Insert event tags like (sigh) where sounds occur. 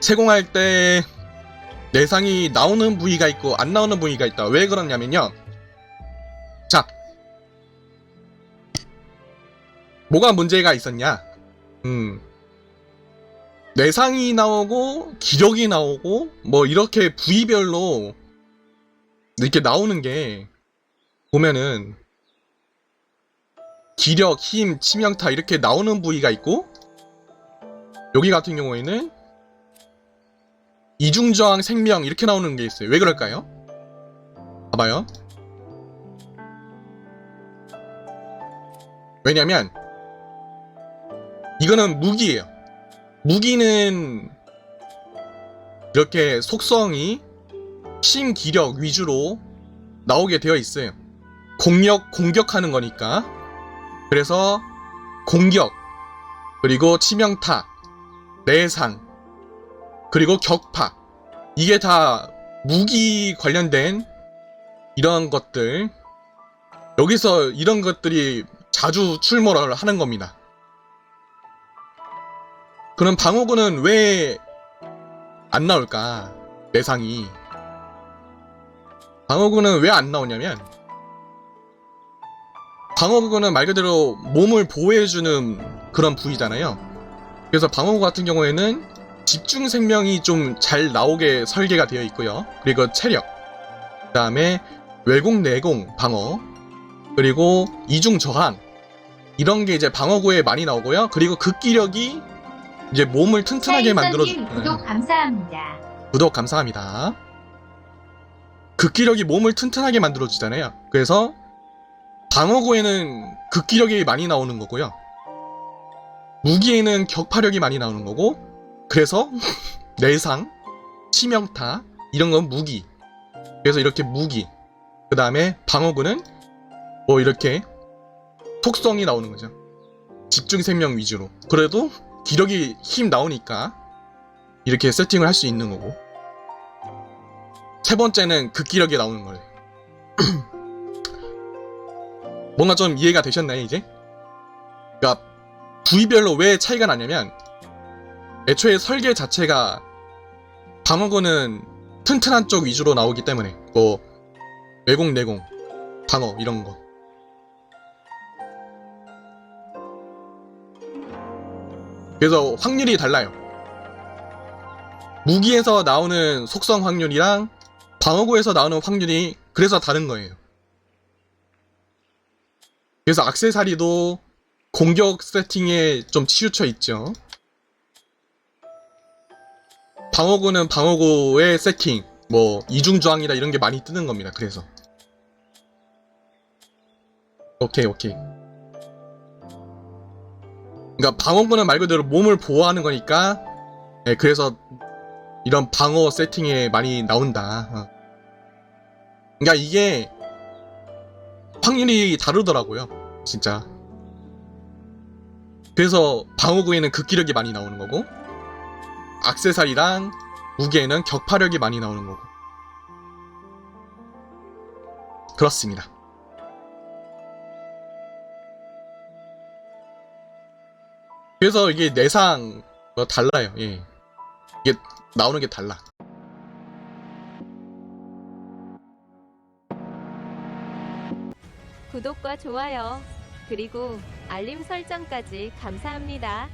세공할 때 내상이 나오는 부위가 있고 안 나오는 부위가 있다. 왜 그러냐면요. 자, 뭐가 문제가 있었냐? 음, 내상이 나오고 기력이 나오고 뭐 이렇게 부위별로 이렇게 나오는 게 보면은 기력, 힘, 치명타 이렇게 나오는 부위가 있고 여기 같은 경우에는 이중저항, 생명 이렇게 나오는 게 있어요. 왜 그럴까요? 봐봐요. 왜냐면 이거는 무기예요. 무기는 이렇게 속성이 힘, 기력 위주로 나오게 되어 있어요. 공력, 공격하는 거니까. 그래서 공격, 그리고 치명타, 내상, 그리고 격파. 이게 다 무기 관련된 이런 것들. 여기서 이런 것들이 자주 출몰을 하는 겁니다. 그럼 방어구는 왜 안 나올까? 내상이. 방어구는 왜 안 나오냐면, 방어구는 말 그대로 몸을 보호해주는 그런 부위잖아요. 그래서 방어구 같은 경우에는 집중 생명이 좀 잘 나오게 설계가 되어 있고요. 그리고 체력, 그 다음에 외공, 내공, 방어, 그리고 이중 저항, 이런 게 이제 방어구에 많이 나오고요. 그리고 극기력이 이제 몸을 튼튼하게 만들어 사인선님 구독 감사합니다. 구독 감사합니다. 극기력이 몸을 튼튼하게 만들어주잖아요. 그래서 방어구에는 극기력이 많이 나오는 거고요. 무기에는 격파력이 많이 나오는 거고, 그래서 내상, 치명타 이런 건 무기. 그래서 이렇게 무기. 그 다음에 방어구는 뭐 이렇게 속성이 나오는 거죠. 집중 생명 위주로. 그래도 기력이 힘 나오니까 이렇게 세팅을 할 수 있는 거고. 세 번째는 극기력이 나오는 거예요. (clears throat) 뭔가 좀 이해가 되셨나요, 이제? 그러니까 부위별로 왜 차이가 나냐면 애초에 설계 자체가 방어구는 튼튼한 쪽 위주로 나오기 때문에 뭐 외공, 내공, 방어 이런 거. 그래서 확률이 달라요. 무기에서 나오는 속성 확률이랑 방어구에서 나오는 확률이 그래서 다른 거예요. 그래서 악세사리도 공격 세팅에 좀 치우쳐 있죠. 방어구는 방어구의 세팅, 뭐 이중저항이라 이런 게 많이 뜨는 겁니다. 그래서 오케이 오케이. 그러니까 방어구는 말 그대로 몸을 보호하는 거니까, 네, 그래서 이런 방어 세팅에 많이 나온다. 어. 그러니까 이게 확률이 다르더라고요. 진짜. 그래서 방어구에는 극기력이 많이 나오는 거고 악세사리랑 무게에는 격파력이 많이 나오는 거고 그렇습니다. 그래서 이게 내상 뭐 달라요. 예. 이게 나오는 게 달라. 구독과 좋아요, 그리고 알림 설정까지 감사합니다.